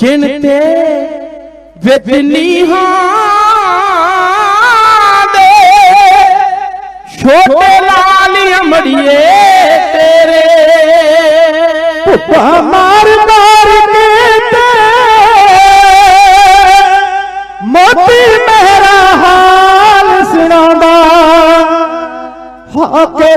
ਚਿੰਤੇ ਵਿੱਚ ਨਿਹਾਰਦੇ ਛੋਟੇ ਲਾਲ ਅਮੜੀਏ ਤੇਰੇ। ਭੁੱਪਾ ਮਾਰ ਮਾਰ ਕੇ ਤੇ ਮੋਤੀ ਮੇਰਾ ਹਾਲ ਸੁਣਾਉਂਦਾ। ਹੋ ਕੇ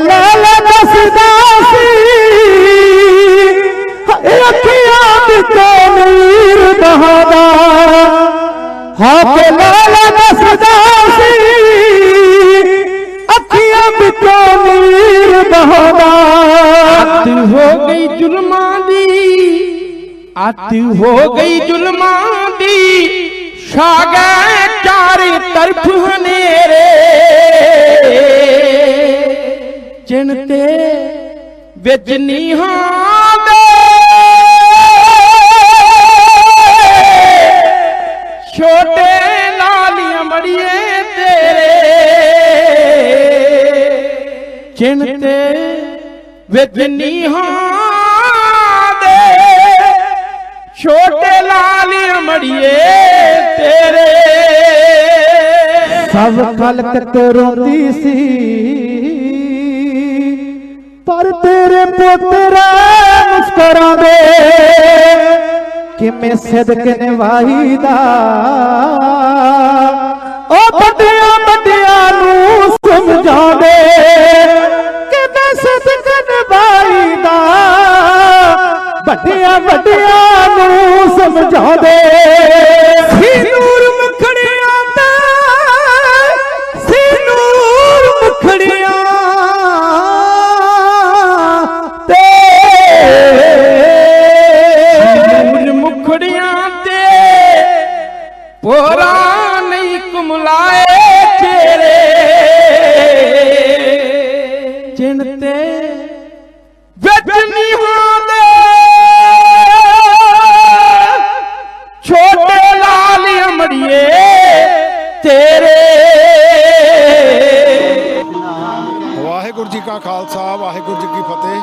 ਹੋ ਕੇ ਲਾਲ ਦੱਸਦਾ ਸੀ। ਅੱਖੀਆਂ ਵਿੱਚੋਂ ਨੀਰ ਬਹਾਦਾ ਅੱਤ ਹੋ ਗਈ ਜ਼ੁਲਮਾਂ ਦੀ। ਅੱਤ ਹੋ ਗਈ ਜ਼ੁਲਮਾਂ ਦੀ। ਛਾ ਗਏ ਚਾਰੇ ਤਰਫ ਹਨੇਰੇ। ਚਿੰਤੇ ਵਿੱਚ ਨੀਹਾਂ ਛੋਟੇ ਲਾਲੀਆਂ ਮੜੀਏ ਤੇਰੇ। ਚਿੰਤੇ ਵਿੱਚ ਨੀਹਾਂ ਦੇ ਛੋਟੇ ਲਾਲੀਆਂ ਮੜੀਏ ਤੇਰੇ। ਸਭ ਖਲਕ ਰੋਂਦੀ ਸੀ, ਪਰ ਤੇਰੇ ਪੁੱਤਰਾ ਮੁਸਕਰਾਉਂਦੇ ਕਿਵੇਂ ਸਿਦਕ ਨਿਵਾਹੀ ਦਾ ਉਹ ਵੱਡਿਆਂ ਵੱਡਿਆਂ ਨੂੰ ਸਮਝਾਉਂਦੇ ਕਿਵੇਂ ਸਿਦਕ ਨਿਵਾਹੀ ਦਾ ਵੱਡਿਆਂ ਜੀ ਕਾ ਖਾਲਸਾ, ਵਾਹਿਗੁਰੂ ਜੀ ਕੀ ਫਤਿਹ।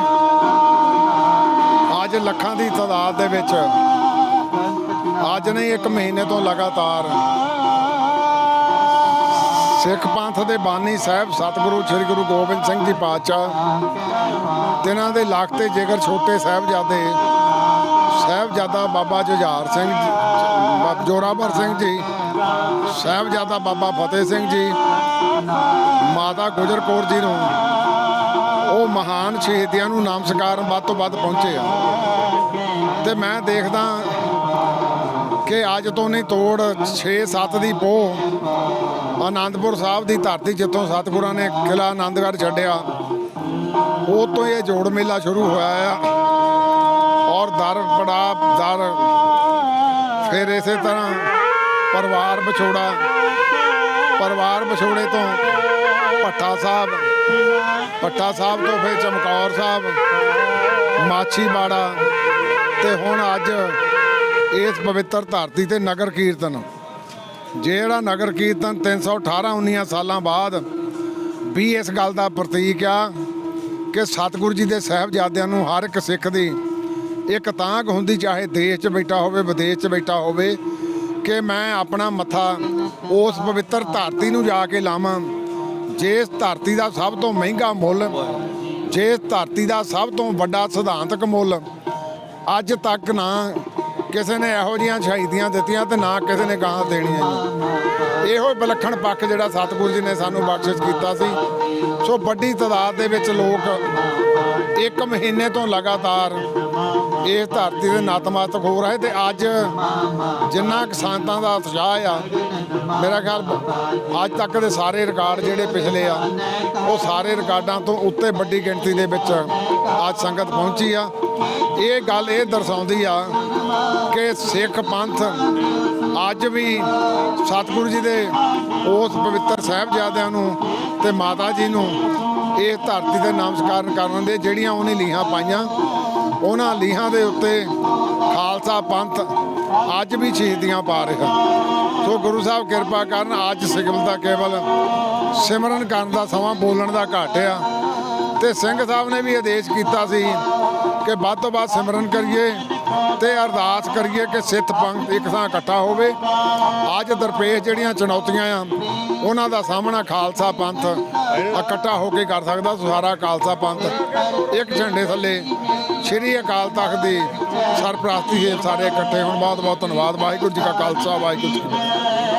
ਅੱਜ ਲੱਖਾਂ ਦੀ ਤਾਦਾਦ ਦੇ ਵਿੱਚ, ਅੱਜ ਨਹੀਂ, ਇੱਕ ਮਹੀਨੇ ਤੋਂ ਲਗਾਤਾਰ। ਸਿੱਖ ਪੰਥ ਦੇ ਬਾਨੀ ਸਾਹਿਬ, ਸਤਿਗੁਰੂ ਸ੍ਰੀ ਗੁਰੂ ਗੋਬਿੰਦ ਸਿੰਘ ਜੀ ਪਾਤਸ਼ਾਹ ਤਿਨਾਂ ਦੇ ਲੱਖ ਤੇ ਜੇਕਰ ਛੋਟੇ ਸਾਹਿਬਜ਼ਾਦੇ, ਸਾਹਿਬਜ਼ਾਦਾ ਬਾਬਾ ਜੁਝਾਰ ਸਿੰਘ ਜੀ ਜੋਰਾਵਰ ਸਿੰਘ ਜੀ, ਸਾਹਿਬਜ਼ਾਦਾ ਬਾਬਾ ਫਤਿਹ ਸਿੰਘ ਜੀ, ਮਾਤਾ ਗੁਜਰ ਕੌਰ ਜੀ ਨੂੰ ਉਹ ਮਹਾਨ ਸ਼ਹੀਦੀਆਂ ਨੂੰ ਨਮਸਕਾਰ ਵੱਧ ਤੋਂ ਵੱਧ ਪਹੁੰਚੇ ਆ। ਤੇ ਮੈਂ ਦੇਖਦਾ ਕਿ ਅੱਜ ਤੋਂ ਨਹੀਂ ਤੋੜ 6-7 ਦੀ ਪੋਹ ਆਨੰਦਪੁਰ ਸਾਹਿਬ ਦੀ ਧਰਤੀ ਜਿੱਥੋਂ ਸਤਿਗੁਰਾਂ ਨੇ ਕਿਲਾ ਆਨੰਦਗੜ੍ਹ ਛੱਡਿਆ, ਉਹ ਤੋਂ ਇਹ ਜੋੜ ਮੇਲਾ ਸ਼ੁਰੂ ਹੋਇਆ ਆ। ਔਰ ਦਰ ਬੜਾ ਦਰ, ਫਿਰ ਇਸੇ ਤਰ੍ਹਾਂ ਪਰਿਵਾਰ ਵਿਛੋੜਾ ਪਰਿਵਾਰ ਵਿਛੋੜੇ ਤੋਂ ਭੱਠਾ ਸਾਹਿਬ ਭੱਠਾ ਸਾਹਿਬ ਤੋਂ ਫਿਰ ਚਮਕੌਰ ਸਾਹਿਬ ਮਾਛੀਵਾੜਾ ਤੇ ਹੁਣ ਅੱਜ ਇਸ ਪਵਿੱਤਰ ਧਰਤੀ ਤੇ ਨਗਰ ਕੀਰਤਨ। ਜਿਹੜਾ ਨਗਰ ਕੀਰਤਨ 318 19 ਸਾਲਾਂ ਬਾਅਦ ਵੀ ਇਸ ਗੱਲ ਦਾ ਪ੍ਰਤੀਕ ਆ ਕਿ ਸਤਿਗੁਰੂ ਜੀ ਦੇ ਸਾਹਿਬਜ਼ਾਦਿਆਂ ਨੂੰ ਹਰ ਇੱਕ ਸਿੱਖ ਦੀ ਇੱਕ ਤਾਂਗ ਹੁੰਦੀ, ਚਾਹੇ ਦੇਸ਼ 'ਚ ਬੈਠਾ ਹੋਵੇ, ਵਿਦੇਸ਼ 'ਚ ਬੈਠਾ ਹੋਵੇ ਕਿ ਮੈਂ ਆਪਣਾ ਮੱਥਾ ਉਸ ਪਵਿੱਤਰ ਧਰਤੀ ਨੂੰ ਜਾ ਕੇ ਲਾਵਾਂ ਜਿਸ ਧਰਤੀ ਦਾ ਸਭ ਤੋਂ ਮਹਿੰਗਾ ਮੁੱਲ ਜਿਸ ਧਰਤੀ ਦਾ ਸਭ ਤੋਂ ਵੱਡਾ ਸਿਧਾਂਤਕ ਮੁੱਲ, ਅੱਜ ਤੱਕ ਨਾ ਕਿਸੇ ਨੇ ਇਹੋ ਜੀਆਂ ਸ਼ਹੀਦੀਆਂ ਦਿੱਤੀਆਂ ਤੇ ਨਾ ਕਿਸੇ ਨੇ ਗਾਂ ਦੇਣੀਆਂ ਇਹੋ ਵਿਲੱਖਣ ਪੱਖ ਜਿਹੜਾ ਸਤਿਗੁਰੂ ਜੀ ਨੇ ਸਾਨੂੰ ਬਖਸ਼ਿਸ਼ ਕੀਤਾ ਸੀ। ਸੋ ਵੱਡੀ ਤਾਦਾਦ ਦੇ ਵਿੱਚ ਲੋਕ ਇੱਕ ਮਹੀਨੇ ਤੋਂ ਲਗਾਤਾਰ ਇਸ ਧਰਤੀ ਦੇ ਨਤਮਸਤਕ ਹੋ ਰਹੇ ਤੇ ਅੱਜ ਜਿੰਨਾ ਕੁ ਦਾ ਉਤਸ਼ਾਹ ਆ, ਮੇਰਾ ਖਿਆਲ ਅੱਜ ਤੱਕ ਦੇ ਸਾਰੇ ਰਿਕਾਰਡ ਜਿਹੜੇ ਪਿਛਲੇ ਆ, ਉਹ ਸਾਰੇ ਰਿਕਾਰਡਾਂ ਤੋਂ ਉੱਤੇ ਵੱਡੀ ਗਿਣਤੀ ਦੇ ਵਿੱਚ ਅੱਜ ਸੰਗਤ ਪਹੁੰਚੀ ਆ। ਇਹ ਗੱਲ ਇਹ ਦਰਸਾਉਂਦੀ ਆ ਕਿ ਸਿੱਖ ਪੰਥ ਅੱਜ ਵੀ ਸਤਿਗੁਰੂ ਜੀ ਦੇ ਉਸ ਪਵਿੱਤਰ ਸਾਹਿਬਜ਼ਾਦਿਆਂ ਨੂੰ ਤੇ ਮਾਤਾ ਜੀ ਨੂੰ ਇਹ ਧਰਤੀ ਦੇ ਨਮਸਕਾਰ ਕਰਨ ਦੇ ਜਿਹੜੀਆਂ ਉਹਨੇ ਲੀਹਾਂ ਪਾਈਆਂ, ਉਹਨਾਂ ਲੀਹਾਂ ਦੇ ਉੱਤੇ ਖਾਲਸਾ ਪੰਥ ਅੱਜ ਵੀ ਸ਼ਹੀਦੀਆਂ ਪਾ ਰਿਹਾ। ਸੋ ਗੁਰੂ ਸਾਹਿਬ ਕਿਰਪਾ ਕਰਨ, ਅੱਜ ਸਿਗਮ ਦਾ ਕੇਵਲ ਸਿਮਰਨ ਕਰਨ ਦਾ ਸਮਾਂ ਬੋਲਣ ਦਾ ਘਾਟ ਆ। ਤੇ ਸਿੰਘ ਸਾਹਿਬ ਨੇ ਵੀ ਆਦੇਸ਼ ਕੀਤਾ ਸੀ ਕਿ ਵੱਧ ਤੋਂ ਵੱਧ ਸਿਮਰਨ ਕਰੀਏ। ਤੇ ਅਰਦਾਸ ਕਰੀਏ ਕਿ ਸਿੱਖ ਪੰਥ ਇੱਕ ਥਾਂ ਇਕੱਠਾ ਹੋਵੇ। ਅੱਜ ਦਰਪੇਸ਼ ਜਿਹੜੀਆਂ ਚੁਣੌਤੀਆਂ ਆ, ਉਹਨਾਂ ਦਾ ਸਾਹਮਣਾ ਖਾਲਸਾ ਪੰਥ ਇਕੱਠਾ ਹੋ ਕੇ ਕਰ ਸਕਦਾ, ਸਾਰਾ ਖਾਲਸਾ ਪੰਥ ਇੱਕ ਝੰਡੇ ਥੱਲੇ ਸ਼੍ਰੀ ਅਕਾਲ ਤਖਤ ਦੀ ਸਰਪ੍ਰਸਤੀ ਹੇਠ ਸਾਰੇ ਇਕੱਠੇ ਹੋਣ। ਬਹੁਤ ਬਹੁਤ ਧੰਨਵਾਦ। ਵਾਹਿਗੁਰੂ ਜੀ ਕਾ ਖਾਲਸਾ, ਵਾਹਿਗੁਰੂ ਜੀ ਕੀ ਫਤਿਹ।